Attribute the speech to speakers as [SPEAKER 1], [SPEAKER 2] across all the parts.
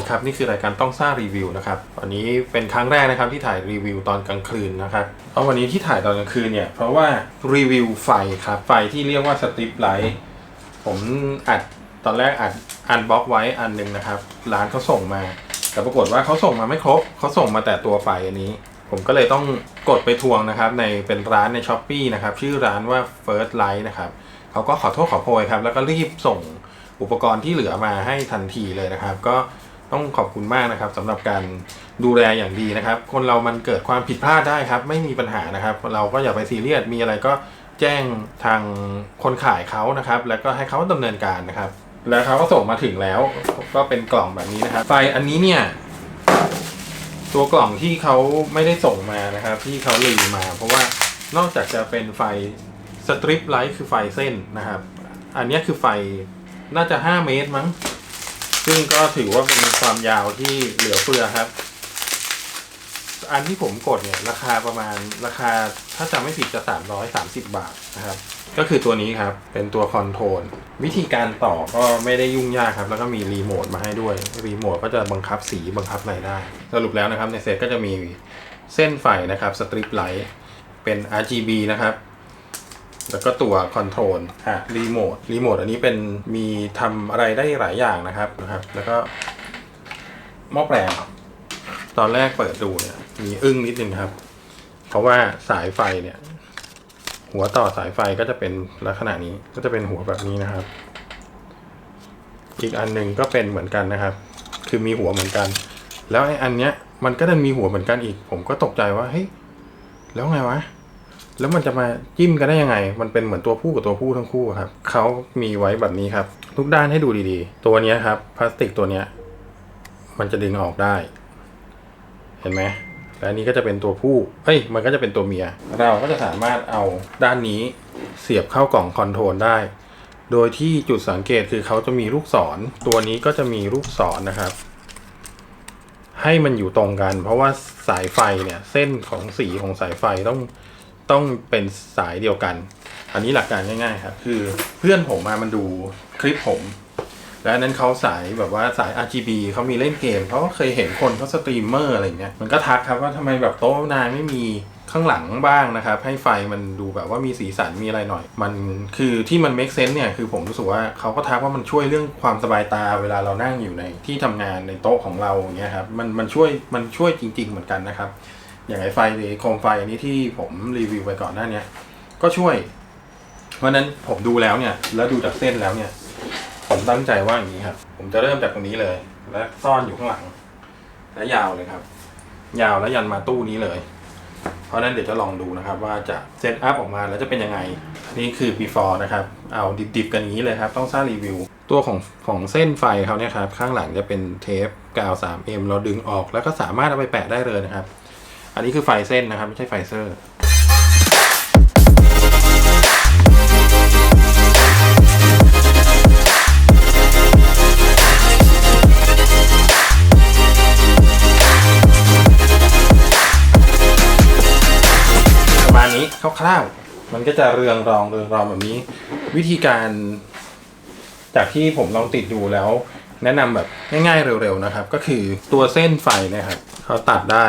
[SPEAKER 1] ดีครับ นี่คือรายการต้องซ่างรีวิวนะครับวันนี้เป็นครั้งแรกนะครับที่ถ่ายรีวิวตอนกลางคืนนะครับเพราะวันนี้ที่ถ่ายตอนกลางคืนเนี่ยเพราะว่ารีวิวไฟครับไฟที่เรียกว่าสตริปไลท์ผมอัดตอนแรกอัดอันบล็อกไว้อันหนึ่งนะครับ ร้านเขาส่งมา แต่ปรากฏว่าเขาส่งมาไม่ครบเขาส่งมาแต่ตัวไฟอันนี้ ผมก็เลยต้องกดไปทวงนะครับ ในเป็นร้านในช้อปปีนะครับชื่อร้านว่า First Light นะครับเขาก็ขอโทษขอโพยครับ แล้วก็รีบส่งอุปกรณ์ที่เหลือมาให้ทันทีเลยนะครับ ก็ ต้องขอบคุณมากนะครับสำหรับการดูแลอย่างดีนะครับ คนเรามันเกิดความผิดพลาดได้ครับ ไม่มีปัญหานะครับ เราก็อย่าไปซีเรียสมีอะไรก็แจ้งทางคนขายเขานะครับ แล้วก็ให้เขาดำเนินการนะครับ แล้วเขาก็ส่งมาถึงแล้ว ก็เป็นกล่องแบบนี้นะครับไฟอันนี้เนี่ยตัวกล่องที่เขาไม่ได้ส่งมานะครับ ที่เขารีมา เพราะว่านอกจากจะเป็นไฟสตริปไลท์คือไฟเส้นนะครับ อันนี้คือไฟน่าจะ 5 เมตรมั้ง ซึ่งก็ถือว่าเป็นความยาวที่เหลือเฟือครับ อันที่ผมกดเนี่ยราคาประมาณราคาถ้าจำไม่ผิดจะ 330 บาทนะครับ ก็คือตัวนี้ครับ เป็นตัวคอนโทรลวิธีการต่อก็ไม่ได้ยุ่งยากครับ แล้วก็มีรีโมทมาให้ด้วย รีโมทก็จะบังคับสีบังคับอะไรได้ สรุปแล้วนะครับในเซตก็จะมีเส้นไฟนะครับสตริปไลท์เป็น RGB นะครับ แล้วก็ตัวคอนโทรลอะรีโมทรีโมทอันนี้เป็นมีทำอะไรได้หลายอย่างนะครับนะครับ แล้วก็หม้อแปลงตอนแรกเปิดดูเนี่ย มีอึ้งนิดนึงครับ เพราะว่าสายไฟเนี่ย หัวต่อสายไฟก็จะเป็นลักษณะนี้ก็จะเป็นหัวแบบนี้นะครับ อีกอันหนึ่งก็เป็นเหมือนกันนะครับ คือมีหัวเหมือนกัน แล้วไอ้อันเนี้ย มันก็ดันมีหัวเหมือนกันอีก ผมก็ตกใจว่าเฮ้ยแล้วไงวะ แล้วมันจะมาจิ้มกันได้ยังไง มันเป็นเหมือนตัวผู้กับตัวผู้ทั้งคู่ครับเขามีไว้แบบนี้ครับ ทุกด้านให้ดูดีๆ ตัวนี้ครับพลาสติกตัวเนี้ยมันจะดึงออกได้ เห็นไหมและนี้ก็จะเป็นตัวผู้เฮ้ย มันก็จะเป็นตัวเมีย เราก็จะสามารถเอาด้านนี้เสียบเข้ากล่องคอนโทรลได้ โดยที่จุดสังเกตคือเขาจะมีลูกศร ตัวนี้ก็จะมีลูกศรนะครับ ให้มันอยู่ตรงกัน เพราะว่าสายไฟเนี่ย เส้นของสีของสายไฟต้อง ต้องเป็นสายเดียวกัน อันนี้หลักการง่ายๆครับ คือเพื่อนผมมามันดูคลิปผม แล้วนั้นเขาสายแบบว่าสาย RGB เขามีเล่นเกมเขาก็เคยเห็นคนเขาสตรีมเมอร์อะไรเงี้ยมันก็ทักครับว่าทำไมแบบโต๊ะนายไม่มีข้างหลังบ้างนะครับ ให้ไฟมันดูแบบว่ามีสีสันมีอะไรหน่อย มันคือที่มัน make sense เนี่ย คือผมรู้สึกว่าเขาก็ทักว่ามันช่วยเรื่องความสบายตาเวลาเรานั่งอยู่ในที่ทำงานในโต๊ะของเราอย่างเงี้ยครับมันมันช่วยมันช่วยจริง ๆ เหมือนกันนะครับ อย่างไอไฟโคมไฟอันนี้ที่ผมรีวิวไปก่อนหน้าเนี้ยก็ช่วย เพราะนั้นผมดูแล้วเนี่ย แล้วดูจากเส้นแล้วเนี่ย ผมตั้งใจว่าอย่างนี้ครับ ผมจะเริ่มจากตรงนี้เลย แล้วซ่อนอยู่ข้างหลัง และยาวเลยครับ ยาวแล้วยันมาตู้นี้เลย เพราะฉะนั้นเดี๋ยวจะลองดูนะครับ ว่าจะเซตอัพออกมาแล้วจะเป็นยังไงนี่คือ before นะครับ เอาดิบๆกันอย่างนี้เลยครับ ต้องสร้างรีวิว ตัวของของเส้นไฟเขาเนี่ยครับ ข้างหลังจะเป็นเทปกาว 3M เราดึงออกแล้วก็สามารถเอาไปแปะได้เลยนะครับ อันนี้คือไฟเส้นนะครับ ไม่ใช่ไฟเซอร์ประมาณนี้คร่าวๆมันก็จะเรืองรองเรืองรองแบบนี้ วิธีการ จากที่ผมลองติดดูแล้ว แนะนำแบบง่ายๆเร็วๆนะครับ ก็คือตัวเส้นไฟนะครับเขาตัดได้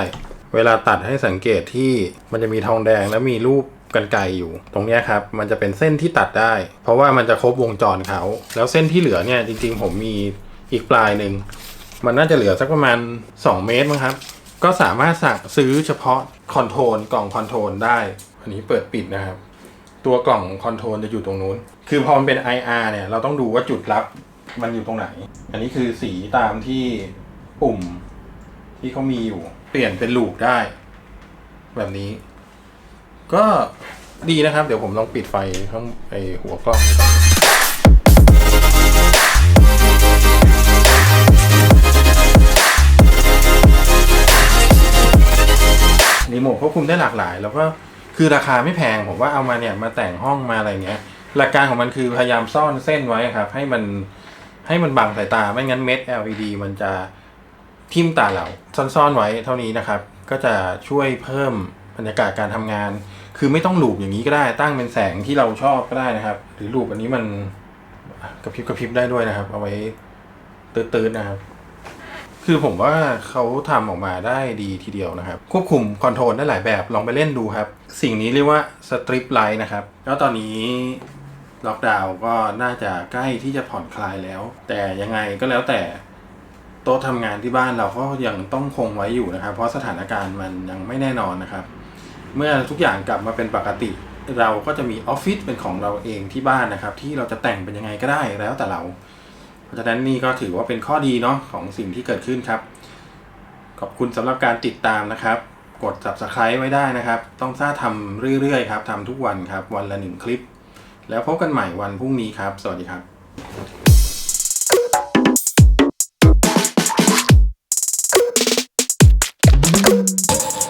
[SPEAKER 1] เวลาตัดให้สังเกตที่มันจะมีทองแดงแล้วมีรูปกันไกรอยู่ ตรงนี้ครับ มันจะเป็นเส้นที่ตัดได้ เพราะว่ามันจะครบวงจรเขา แล้วเส้นที่เหลือเนี่ยจริง ๆ ผมมีอีกปลายหนึ่ง มันน่าจะเหลือสักประมาณ 2 เมตรมั้งครับ ก็สามารถสั่งซื้อเฉพาะคอนโทรลกล่องคอนโทรลได้ อันนี้เปิดปิดนะครับ ตัวกล่องคอนโทรลจะอยู่ตรงนู้น คือพอมันเป็น IR เนี่ย เราต้องดูว่าจุดรับมันอยู่ตรงไหน อันนี้คือสีตามที่ปุ่มที่เขามีอยู่ เปลี่ยนเป็นลูกได้ แบบนี้ ก็ดีนะครับ เดี๋ยวผมลองปิดไฟข้างไอหัวกล้องก่อนรีโมทควบคุมได้หลากหลาย แล้วก็คือราคาไม่แพง ผมว่าเอามาเนี่ยมาแต่งห้องมาอะไรเงี้ย หลักการของมันคือพยายามซ่อนเส้นไว้ครับ ให้มันให้มันบังสายตาไม่งั้นเม็ด LED มันจะ ทิ่มตาเราซ่อนๆไว้เท่านี้นะครับ ก็จะช่วยเพิ่มบรรยากาศการทำงาน คือไม่ต้องหลูปอย่างนี้ก็ได้ตั้งเป็นแสงที่เราชอบก็ได้นะครับ หรือหลูปอันนี้มันกระพริบกระพริบได้ด้วยนะครับ เอาไว้ตื้อๆนะครับ คือผมว่าเขาทำออกมาได้ดีทีเดียวนะครับ ควบคุมคอนโทรลได้หลายแบบลองไปเล่นดูครับ สิ่งนี้เรียกว่าสตริปไลท์นะครับแล้วตอนนี้ล็อกดาวน์ก็น่าจะใกล้ที่จะผ่อนคลายแล้ว แต่ยังไงก็แล้วแต่ โต๊ะทำงานที่บ้านเราก็ยังต้องคงไว้อยู่นะครับ เพราะสถานการณ์มันยังไม่แน่นอนนะครับ เมื่อทุกอย่างกลับมาเป็นปกติ เราก็จะมีออฟฟิศเป็นของเราเองที่บ้านนะครับ ที่เราจะแต่งเป็นยังไงก็ได้แล้วแต่เรา เพราะฉะนั้นนี่ก็ถือว่าเป็นข้อดีเนาะของสิ่งที่เกิดขึ้นครับ ขอบคุณสำหรับการติดตามนะครับ กด subscribe ไว้ได้นะครับ ต้องซ่าทำเรื่อยๆครับทำทุกวันครับ วันละหนึ่งคลิป แล้วพบกันใหม่วันพรุ่งนี้ครับ สวัสดีครับ